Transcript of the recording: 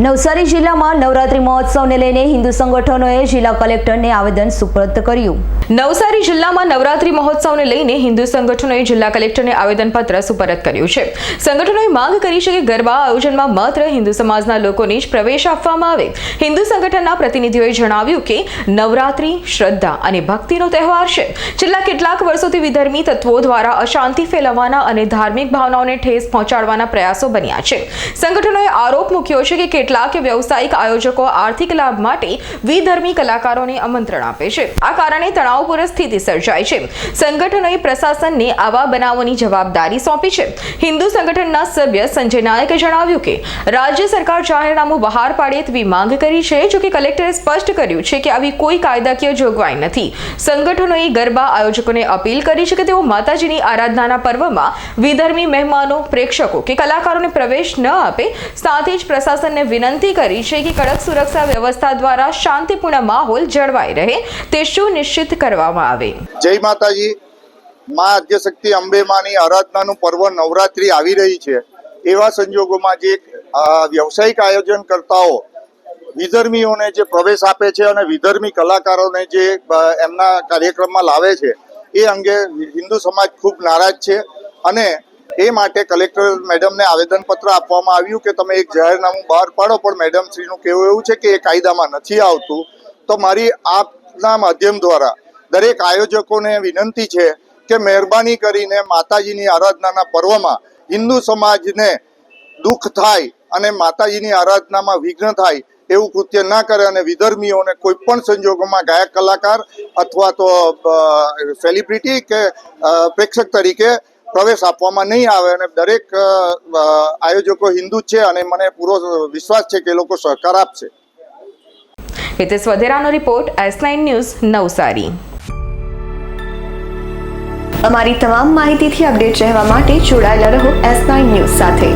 નવસારી જિલ્લામાં નવરાત્રી મહોત્સવને લઈને હિન્દુ સંગઠનોએ જિલ્લા કલેક્ટરને આવેદન સુપ્રત કર્યું. નવસારી જિલ્લામાં નવરાત્રી મહોત્સવને લઈને હિન્દુ સંગઠનોએ જિલ્લા કલેક્ટરને આવેદનપત્ર સુપરત કર્યું છે. સંગઠનોએ માંગ કરી છે કે ગરબા આયોજનમાં માત્ર હિન્દુ સમાજના લોકોને જ પ્રવેશ આપવામાં આવે. હિન્દુ સંગઠનના પ્રતિનિધિઓએ જણાવ્યું કે નવરાત્રી શ્રદ્ધા અને ભક્તિનો તહેવાર છે. છેલ્લા કેટલાક વર્ષોથી વિધર્મી તત્વો દ્વારા અશાંતિ ફેલાવવાના અને ધાર્મિક ભાવનાઓને ઠેસ પહોંચાડવાના પ્રયાસો બન્યા છે. સંગઠનોએ આરોપ મૂક્યો છે કે કેટલાક વ્યવસાયિક આયોજકો આર્થિક લાભ માટે વિધર્મી કલાકારોને આમંત્રણ આપે છે. આ કારણે તણાવપૂર્ણ સ્થિતિ સર્જાય છે. સંગઠનોએ પ્રશાસનને આવા બનાવોની જવાબદારી સોંપી છે. હિન્દુ સંગઠનના સભ્ય સંજય નાયકે જણાવ્યું કે, રાજ્ય સરકાર જાહેરનામું બહાર પાડે તેવી માંગ કરી છે જોકે કલેક્ટરે સ્પષ્ટ કર્યું છે કે આવી કોઈ કાયદાકીય જોગવાઈ નથી. સંગઠનોએ ગરબા આયોજકોને અપીલ કરી છે કે તેઓ માતાજીની આરાધનાના પર્વમાં વિધર્મી મહેમાનો, પ્રેક્ષકો કે કલાકારોને પ્રવેશ ન આપે, સાથે જ પ્રશાસનને વિનંતી કરી છે કે કડક સુરક્ષા વ્યવસ્થા દ્વારા શાંતિપૂર્ણ માહોલ જળવાઈ રહે તે સુનિશ્ચિત કરવામાં આવે. જય માતાજી. મા આદ્યશક્તિ અંબે માની આરાધનાનું પર્વ નવરાત્રિ આવી રહી છે. એવા સંજોગોમાં જે વ્યવસાયિક આયોજન કરતાઓ, વિધર્મીઓને જે પ્રવેશ આપે છે અને વિધર્મી કલાકારોને જે એમના કાર્યક્રમમાં લાવે છે, એ અંગે હિન્દુ સમાજ ખૂબ નારાજ છે. અને એ માટે કલેક્ટર મેડમને આવેદનપત્ર આપવામાં આવ્યું કે તમે એક જાહેરનામું બહાર પાડો, પણ મેડમ શ્રીનું કહેવું એવું છે કે એ કાયદામાં નથી આવતું. તો મારી આપના માધ્યમ દ્વારા દરેક આયોજકોને વિનંતી છે કે મહેરબાની કરીને માતાજીની આરાધનાના પર્વમાં હિન્દુ સમાજને દુઃખ થાય અને માતાજીની આરાધનામાં વિઘ્ન થાય એવું કૃત્ય ના કરે અને વિધર્મીઓને કોઈ પણ સંજોગોમાં ગાયક કલાકાર અથવા તો સેલિબ્રિટી કે પ્રેક્ષક તરીકે પ્રવેશ આપવામાં નહીં આવે અને દરેક આયોજકો હિન્દુ છે અને મને પૂરો વિશ્વાસ છે કે એ લોકો સહકાર આપશે. Hitesh વધેરાનો report S nine news Navsari. અમારી તમામ માહિતીથી અપડેટ રહેવા માટે જોડાયેલા રહો એસ નાઇન ન્યૂઝ સાથે.